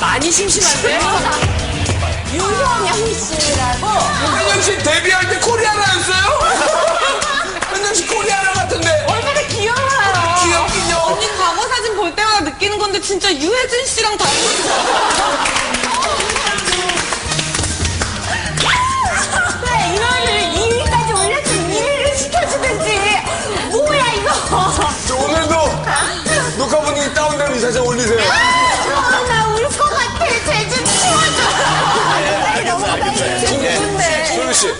많이 심심한데? 유형양 씨라고. 현영 씨 데뷔할 때 코리아나였어요? 현영 씨 코리아나 같은데. 얼마나 귀여워요. 귀엽긴요. 언니 과거 사진 볼 때마다 느끼는 건데 진짜 유해진 씨랑 닮았 是